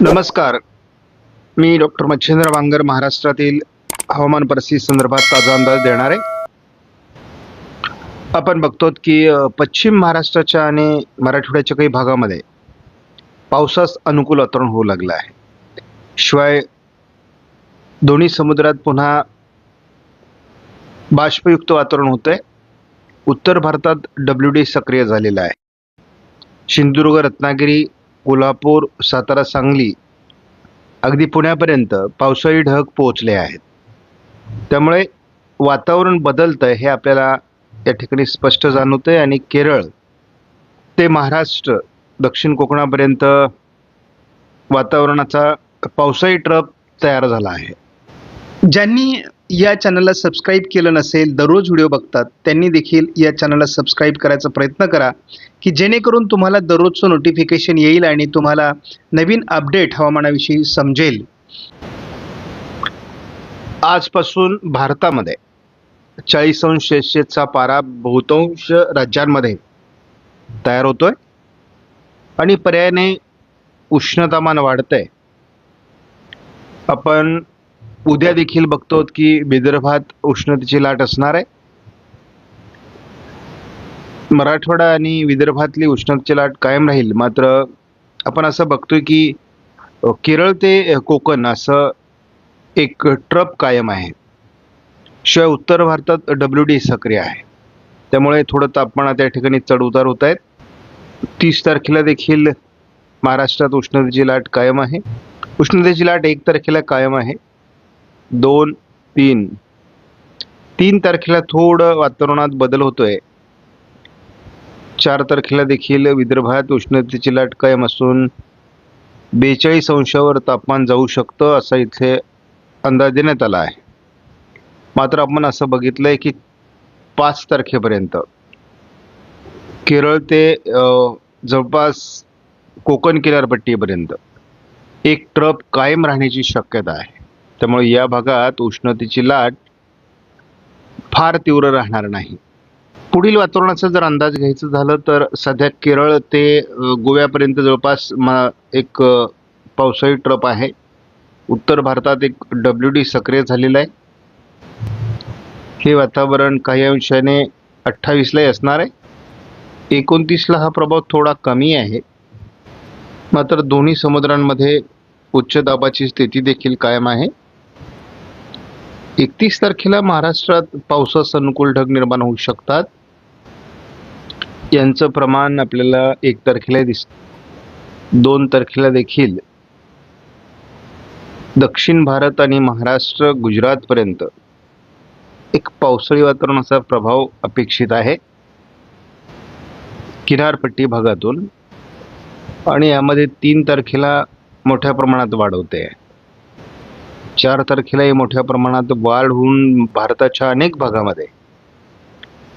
नमस्कार. मी डॉक्टर मच्छिंद्र वांगर महाराष्ट्रातील हवामान परिस्थिती संदर्भात ताजा अंदाज देणार आहे. आपण बघतो की पश्चिम महाराष्ट्राच्या आणि मराठवाड्याच्या काही भागामध्ये पावसास अनुकूल वातावरण होऊ लागलं आहे. शिवाय दोन्ही समुद्रात पुन्हा बाष्पयुक्त वातावरण होतं आहे उत्तर भारतात डब्ल्यू डी सक्रिय झालेला आहे. सिंधुदुर्ग रत्नागिरी कोल्हापूर सातारा सांगली अगदी पुण्यापर्यंत पावसाळी ढग पोहोचले आहेत. त्यामुळे वातावरण बदलतं हे आपल्याला या ठिकाणी स्पष्ट जाणवतंय आणि केरळ ते महाराष्ट्र दक्षिण कोकणापर्यंत वातावरणाचा पावसाळी ट्रप तयार झाला आहे. ज्यांनी या चॅनलला सबस्क्राईब केलं नसेल दररोज व्हिडिओ बघतात त्यांनी देखील या चॅनलला सबस्क्राईब करायचा प्रयत्न करा की जेणेकरून तुम्हाला दररोजचं नोटिफिकेशन येईल आणि तुम्हाला नवीन अपडेट हवामानाविषयी समजेल. आजपासून भारतामध्ये चाळीस अंश सेल्शियसचा पारा बहुतांश राज्यांमध्ये तयार होतोय. आणि पर्यायाने उष्णतामान वाढतंय. आपण उद्या देखील बघतो की विदर्भात उष्णतेची लाट असणार आहे. मराठवाडा आणि विदर्भातली उष्णतेची लाट कायम राहील. मात्र आपण असं बघतोय की केरळ ते कोकण असं एक ट्रप कायम आहे. शिवाय उत्तर भारतात डब्ल्यू डी सक्रिय आहे. त्यामुळे थोडं तापमानात त्या ठिकाणी चढ उतार होत आहेत. तीस तारखेला देखील महाराष्ट्रात उष्णतेची लाट कायम आहे. उष्णतेची लाट एक तारखेला कायम आहे. दोन तीन. तीन तारखेला थोडं वातावरणात बदल होतोय. चार तारखेला देखील विदर्भात उष्णतेची लाट कायम असून बेचाळीस अंशावर तापमान जाऊ शकतं असा इथे अंदाज देण्यात आला आहे. मात्र आपण असं बघितलंय की पाच तारखेपर्यंत. केरळ ते जवळपास कोकण किनारपट्टीपर्यंत. एक ट्रप कायम राहण्याची शक्यता आहे. त्यामुळे या भागात उष्णतेची लाट फार तीव्र राहणार नाही. पुढील वातावरणाचा जर अंदाज घ्यायचं झालं तर सध्या केरळ ते गोव्यापर्यंत जवळपास म एक पावसाळी ट्रप आहे. उत्तर भारतात एक डब्ल्यू डी सक्रिय झालेलं आहे. हे वातावरण काही अंशाने अठ्ठावीसलाही असणार आहे. एकोणतीसला हा प्रभाव थोडा कमी आहे. मात्र दोन्ही समुद्रांमध्ये उच्च दाबाची स्थिती देखील कायम आहे. एकतीस तारखेला महाराष्ट्रात पावसास अनुकूल ढग निर्माण होऊ शकतात. यांचं प्रमाण आपल्याला एक तारखेला दिस दोन तारखेला देखील. दक्षिण भारत आणि महाराष्ट्र गुजरातपर्यंत एक पावसाळी वातावरणाचा प्रभाव अपेक्षित आहे. किनारपट्टी भागातून. आणि यामध्ये तीन तारखेला मोठ्या प्रमाणात वाढवते आहे चार तारखेलाही मोठ्या प्रमाणात वाढ होऊन भारताच्या अनेक भागामध्ये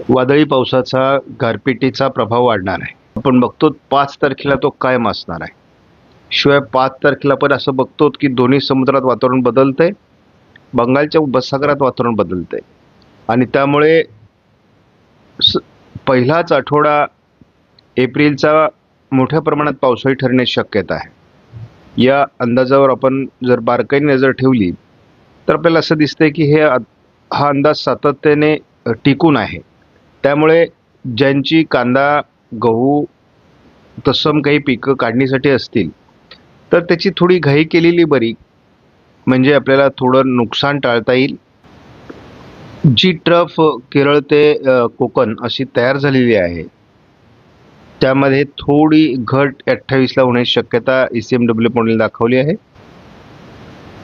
वादळी पावसाचा गारपिटीचा प्रभाव वाढणार आहे. आपण बघतो पाच तारखेला तो कायम असणार आहे. शिवाय पाच तारखेला पण असं बघतो की दोन्ही समुद्रात वातावरण बदलतंय बंगालच्या उपसागरात वातावरण बदलतंय. आणि त्यामुळे स पहिलाच आठवडा एप्रिलचा मोठ्या प्रमाणात पावसाळी ठरण्याची शक्यता आहे. या अंदाजावर आपण जर बारकाईने नजर ठेवली तर आपल्याला असं दिसतंय की हे आ- हा अंदाज सातत्याने टिकून आहे. त्यामुळे ज्यांची कांदा गहू तत्सम काही पिकं काढणीसाठी असतील तर त्याची थोडी घाई केलेली बरी म्हणजे आपल्याला थोडं नुकसान टाळता येईल. जी ट्रफ केरळ ते कोकण अशी तयार झालेली आहे त्यामध्ये थोडी घट अठ्ठावीसला होण्याची शक्यता E C M W model दाखवली आहे.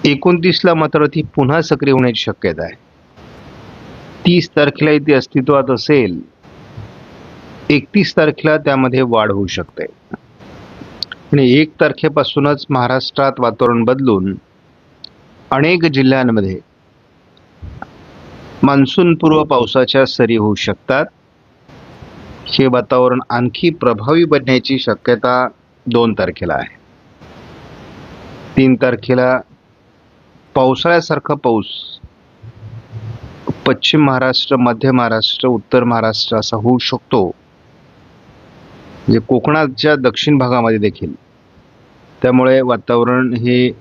एकोणतीसला मात्र ती पुन्हा सक्रिय होण्याची शक्यता आहे. तीस तारखेला ती अस्तित्वात असेल एकतीस तारखेला त्यामध्ये वाढ होऊ शकते. आणि एक तारखेपासूनच महाराष्ट्रात वातावरण बदलून अनेक जिल्ह्यांमध्ये मान्सूनपूर्व पावसाच्या सरी होऊ शकतात. हे वातावरण आणखी प्रभावी बनण्याची शक्यता दोन तारखेला आहे. तीन तारखेला पावसाळ्यासारखा पाऊस पश्चिम महाराष्ट्र मध्य महाराष्ट्र उत्तर महाराष्ट्र असा होऊ शकतो. म्हणजे कोकणाच्या दक्षिण भागामध्ये देखील. त्यामुळे वातावरण हे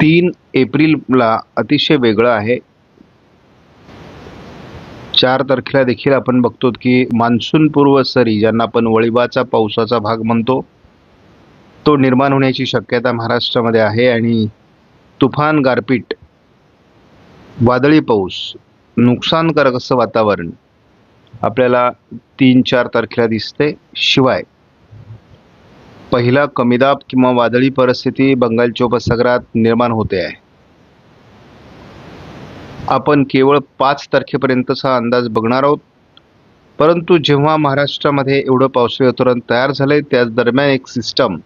तीन एप्रिलला अतिशय वेगळं आहे. चार तारखेला देखील आपण बघतो की मान्सूनपूर्व सरी ज्यांना आपण वळिबाचा पावसाचा भाग म्हणतो तो निर्माण होण्याची शक्यता महाराष्ट्रामध्ये आहे आणि तुफान गारपीट वादळी पाऊस नुकसानकारक असं वातावरण आपल्याला तीन चार तारखेला दिसते. शिवाय पहिला कमीदाब किंवा वादळी परिस्थिती बंगालच्या उपसागरात निर्माण होते आहे. आपण केवळ पाच तारखेपर्यंतचा अंदाज बघणार आहोत. परंतु जेव्हा महाराष्ट्रामध्ये एवढं पावसाळी वातावरण तयार झालंय त्याच दरम्यान एक सिस्टम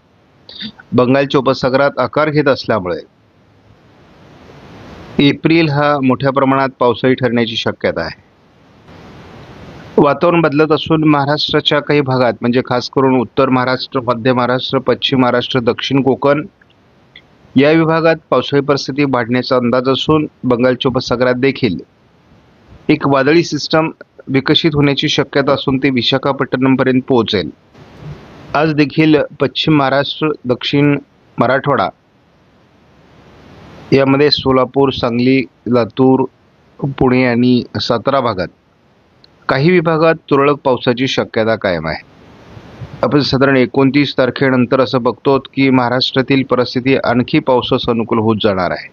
बंगालच्या उपसागरात आकार घेत असल्यामुळे एप्रिल हा मोठ्या प्रमाणात पावसाळी ठरण्याची शक्यता आहे. वातावरण बदलत असून महाराष्ट्राच्या काही भागात म्हणजे खास करून उत्तर महाराष्ट्र मध्य महाराष्ट्र पश्चिम महाराष्ट्र दक्षिण कोकण या विभागात पावसाळी परिस्थिती वाढण्याचा अंदाज असून बंगालच्या उपसागरात देखील एक वादळी सिस्टम विकसित होण्याची शक्यता असून ते विशाखापट्टणमपर्यंत पोहोचेल. आज देखील पश्चिम महाराष्ट्र दक्षिण मराठवाडा यामध्ये सोलापूर सांगली लातूर पुणे आणि सातारा भागात काही विभागात तुरळक पावसाची शक्यता कायम आहे. आपण साधारण एकोणतीस तारखेनंतर असं बघतो की महाराष्ट्रातील परिस्थिती आणखी पावसास अनुकूल होत जाणार आहे.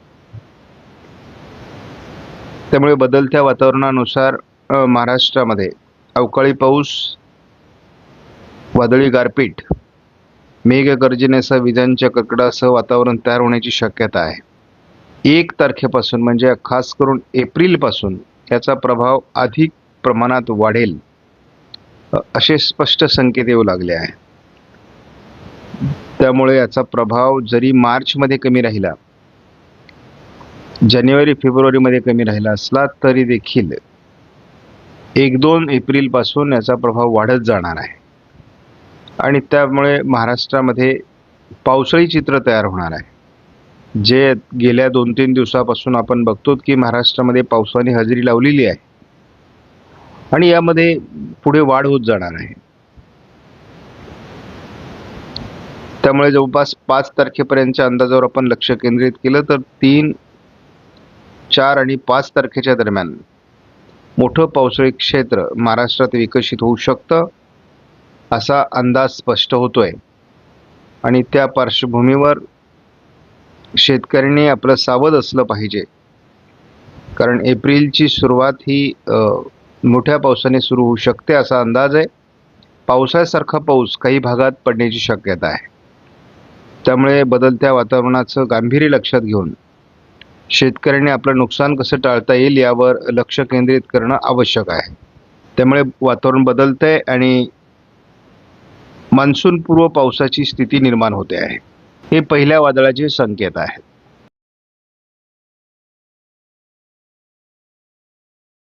त्यामुळे बदलत्या वातावरणानुसार महाराष्ट्रामध्ये अवकाळी पाऊस वादळी गारपीट मेघगर्जनेसह विजांच्या कडकडासह वातावरण तयार होण्याची शक्यता आहे. एक तारखेपासून म्हणजे खास करून एप्रिलपासून याचा प्रभाव अधिक प्रमाणात वाढेल. असे स्पष्ट संकेत येऊ लागले आहे त्यामुळे याचा प्रभाव जरी मार्चमध्ये कमी राहिला जानेवारी फेब्रुवारीमध्ये कमी राहिला असला तरी देखील एक दोन एप्रिलपासून याचा प्रभाव वाढत जाणार आहे. आणि त्यामुळे महाराष्ट्रामध्ये पावसाळी चित्र तयार होणार आहे. जे गेल्या दोन तीन दिवसापासून आपण बघतो की महाराष्ट्रामध्ये पावसाने हजेरी लावलेली आहे. आणि यामध्ये पुढे वाढ होत जाणार आहे. त्यामुळे जवळपास पाच तारखेपर्यंतच्या अंदाजावर आपण लक्ष केंद्रित केलं तर तीन चार आणि पाच तारखेच्या दरम्यान मोठं पावसाळी क्षेत्र महाराष्ट्रात विकसित होऊ शकतं असा अंदाज स्पष्ट होतोय. आणि त्या पार्श्वभूमीवर शेतकऱ्यांनी आपलं सावध असलं पाहिजे. कारण एप्रिलची सुरुवात ही मोठ्या पावसाने सुरू होऊ शकते असा अंदाज आहे. पावसाळ्यासारखा पाऊस काही भागात पडण्याची शक्यता आहे. त्यामुळे बदलत्या वातावरणाचं गांभीर्य लक्षात घेऊन शेतकऱ्यांनी आपलं नुकसान कसं टाळता येईल यावर लक्ष केंद्रित करणं आवश्यक आहे. त्यामुळे वातावरण बदलतं आहे आणि मान्सूनपूर्व पावसाची स्थिती निर्माण होते आहे. हे पहिल्या वादळाचे संकेत आहेत